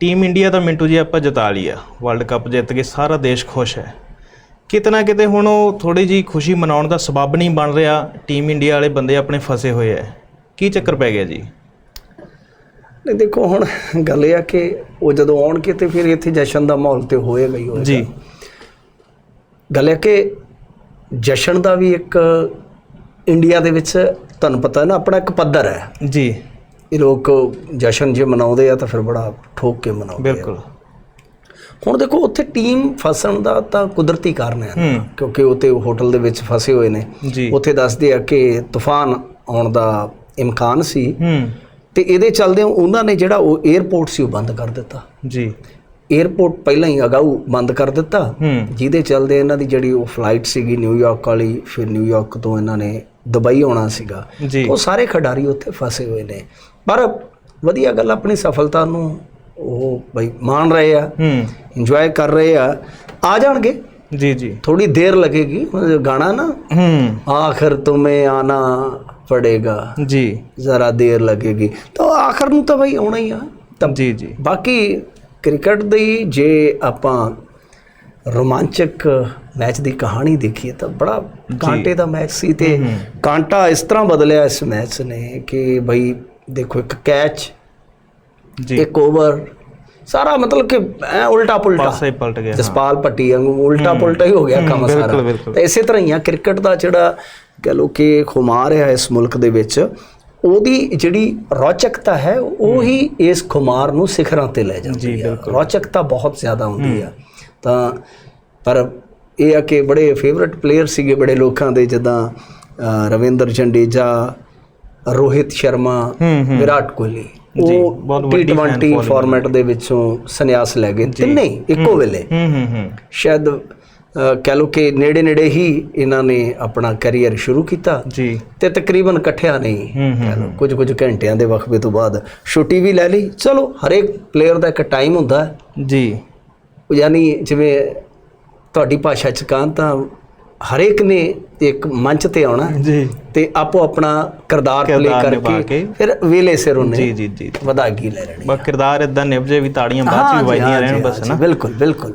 Team India ਤਾਂ ਮਿੰਟੂ ਜੀ ਆਪਾਂ ਜਿਤਾ ਲਿਆ ਵਰਲਡ ਕੱਪ ਜਿੱਤ ਕੇ ਸਾਰਾ ਦੇਸ਼ ਖੁਸ਼ ਹੈ। ਕਿਤੇ ਨਾ ਕਿਤੇ ਹੁਣ ਉਹ ਥੋੜੀ ਜੀ ਖੁਸ਼ੀ ਮਨਾਉਣ ਦਾ ਸਬਬ ਨਹੀਂ ਬਣ ਰਿਹਾ। ਟੀਮ ਇੰਡੀਆ ਵਾਲੇ ਬੰਦੇ ਆਪਣੇ ਫਸੇ ਹੋਏ ਐ ਕੀ ਚੱਕਰ ਪੈ ਗਿਆ ਜੀ? ਨਹੀਂ ਦੇਖੋ ਹੁਣ ਗੱਲ ਇਹ ਆ ਕਿ ਉਹ ਜਦੋਂ ਆਉਣਗੇ ਤੇ ਫਿਰ ਇੱਥੇ ਜਸ਼ਨ ਦਾ ਮਾਹੌਲ ਤੇ ਹੋਏਗਾ ਹੀ ਹੋਏਗਾ। ਜੀ। ਗੱਲ ਇਹ ਕਿ ਜਸ਼ਨ ਦਾ ਵੀ ਇੱਕ ਇੰਡੀਆ ਦੇ ਵਿੱਚ ਤੁਹਾਨੂੰ ਪਤਾ ਹੈ ਨਾ ਆਪਣਾ ਇੱਕ ਪੱਧਰ ਹੈ। ਜੀ। ਇਹ ਲੋਕ ਜਸ਼ਨ ਜੇ ਮਨਾਉਂਦੇ ਆ ਤਾਂ ਫਿਰ ਬੜਾ ਠੋਕ ਕੇ ਮਨਾਉਂਦੇ ਆ। ਬਿਲਕੁਲ। ਹੁਣ ਦੇਖੋ ਉੱਥੇ ਟੀਮ ਫਸਣ ਦਾ ਤਾਂ ਕੁਦਰਤੀ ਕਾਰਨ ਹੈ। ਕਿਉਂਕਿ ਉਹ ਤੇ ਹੋਟਲ ਦੇ ਵਿੱਚ ਫਸੇ ਹੋਏ ਨੇ। ਉੱਥੇ ਦੱਸਦੇ ਆ ਕਿ ਤੂਫਾਨ ਆਉਣ ਦਾ ਇਮਕਾਨ ਸੀ। ਤੇ ਇਹਦੇ ਚੱਲਦੇ ਉਹਨਾਂ ਨੇ ਜਿਹੜਾ ਉਹ 에ਅਰਪੋਰਟ ਸੀ ਉਹ ਬੰਦ ਕਰ ਦਿੱਤਾ। ਜੀ। 에ਅਰਪੋਰਟ ਪਹਿਲਾਂ ਹੀ ਅਗਾਊ ਬੰਦ ਕਰ ਦਿੱਤਾ। ਜਿਹਦੇ ਚੱਲਦੇ ਇਹਨਾਂ ਦੀ ਜਿਹੜੀ ਉਹ ਫਲਾਈਟ ਸੀਗੀ ਨਿਊਯਾਰਕ ਵਾਲੀ ਫਿਰ ਨਿਊਯਾਰਕ ਤੋਂ ਇਹਨਾਂ ਨੇ ਦੁਬਈ ਆਉਣਾ ਸੀਗਾ। ਉਹ ਸਾਰੇ ਖਿਡਾਰੀ ਉੱਥੇ ਫਸੇ ਹੋਏ ਨੇ। ਪਰ ਵਧੀਆ ਗੱਲ ਆਪਣੀ ਸਫਲਤਾ ਨੂੰ ਉਹ ਬਈ ਮਾਣ ਰਹੇ ਆ। ਹੂੰ। ਇੰਜੋਏ ਕਰ ਰਹੇ ਆ। ਆ ਜਾਣਗੇ। ਜੀ ਜੀ। ਥੋੜੀ ਦੇਰ ਲੱਗੇਗੀ। ਗਾਣਾ ਨਾ ਹੂੰ। ਆਖਰ ਤੁਮੇ ਆਣਾ ਪੜੇਗਾ। ਜੀ। ਜ਼ਰਾ ਦੇਰ ਲੱਗੇਗੀ। ਤਾਂ ਆਖਰ ਨੂੰ ਤਾਂ ਬਈ ਆਉਣਾ ਹੀ ਆ। ਜੀ ਜੀ। ਬਾਕੀ ਕ੍ਰਿਕਟ ਦੀ ਜੇ ਆਪਾਂ ਰੋਮਾਂਚਕ ਮੈਚ ਦੀ ਕਹਾਣੀ ਦੇਖੀਏ ਤਾਂ ਬੜਾ ਕਾਂਟੇ ਦਾ ਮੈਚ ਸੀ ਤੇ ਕਾਂਟਾ ਇਸ ਤਰ੍ਹਾਂ ਬਦਲਿਆ ਇਸ ਮੈਚ ਨੇ ਕਿ ਬਈ ਦੇਖੋ ਇੱਕ ਕੈਚ ਜੀ। ਇੱਕ ਓਵਰ ਸਾਰਾ ਮਤਲਬ ਕਿ ਐ ਉਲਟਾ ਪੁਲਟਾ ਪਾਸਾ ਪਲਟ ਗਿਆ ਜਸਪਾਲ ਪੱਟੀ ਵਾਂਗੂ ਉਲਟਾ ਪੁਲਟਾ ਹੀ ਹੋ ਗਿਆ ਕੰਮ ਸਾਰਾ। ਤਾਂ ਇਸੇ ਤਰ੍ਹਾਂ ਹੀ ਆ ਕ੍ਰਿਕਟ ਦਾ ਜਿਹੜਾ ਕਹ ਲੋ ਕਿ ਖੁਮਾਰ ਹੈ ਇਸ ਮੁਲਕ ਦੇ ਵਿੱਚ ਉਹਦੀ ਜਿਹੜੀ ਰੌਚਕਤਾ ਹੈ ਉਹ ਹੀ। ਇਸ ਖੁਮਾਰ ਨੂੰ ਸਿਖਰਾਂ ਤੇ ਲੈ ਜਾਂਦੀ ਹੈ ਰੌਚਕਤਾ ਬਹੁਤ ਜ਼ਿਆਦਾ ਹੁੰਦੀ ਆ। ਤਾਂ ਪਰ ਇਹ ਆ ਕਿ ਬੜੇ ਫੇਵਰਿਟ ਪਲੇਅਰ ਸੀਗੇ ਬੜੇ ਲੋਕਾਂ ਦੇ ਜਿੱਦਾਂ ਰਵਿੰਦਰ ਜੰਡੇਜਾ ਰੋਹਿਤ ਸ਼ਰਮਾ ਵਿਰਾਟ ਕੋਹਲੀ। ਉਹ ਬਹੁਤ ਵੱਡੀ fan T20 following ਫਾਰਮੈਟ ਦੇ ਵਿੱਚੋਂ ਸੰਨਿਆਸ ਲੈ ਗਏ। ਤਿੰਨੇ ਇੱਕੋ ਵੇਲੇ। ਹੂੰ ਹੂੰ ਹੂੰ। ਸ਼ਾਇਦ ਕਹਿ ਲਓ ਕਿ ਨੇੜੇ ਨੇੜੇ ਹੀ ਇਹਨਾਂ ਨੇ ਆਪਣਾ ਕੈਰੀਅਰ ਸ਼ੁਰੂ ਕੀਤਾ। ਜੀ। ਤੇ ਤਕਰੀਬਨ ਇਕੱਠਿਆਂ ਨਹੀਂ ਕੁਝ ਕੁਝ ਘੰਟਿਆਂ ਦੇ ਵਕਫੇ ਤੋਂ ਬਾਅਦ ਛੁੱਟੀ ਵੀ ਲੈ ਲਈ। ਚਲੋ ਹਰੇਕ ਪਲੇਅਰ ਦਾ ਇੱਕ ਟਾਈਮ ਹੁੰਦਾ ਜੀ। ਯਾਨੀ ਜਿਵੇਂ ਤੁਹਾਡੀ ਭਾਸ਼ਾ ਚ ਕਹਾਂ ਤਾਂ ਹਰੇਕ ਨੇ ਇੱਕ ਮੰਚ ਤੇ ਆਉਣਾ ਜੀ। ਤੇ ਆਪੋ ਆਪਣਾ ਕਿਰਦਾਰ ਪਲੇ ਕਰਕੇ ਕੇ। ਫਿਰ ਵੇਲੇ ਸਿਰ ਉਹਨੇ ਜੀ ਜੀ ਜੀ। ਵਧਾਗੀ ਲੈ ਲੈਣੀ ਬਸ ਕਿਰਦਾਰ ਇਦਾਂ ਨਿਭ ਜੇ ਵੀ ਤਾੜੀਆਂ ਬਾਅਦ ਚ ਵੱਜਦੀਆਂ ਰਹਿਣ ਬਸ ਨਾ ਬਿਲਕੁਲ ਬਿਲਕੁਲ।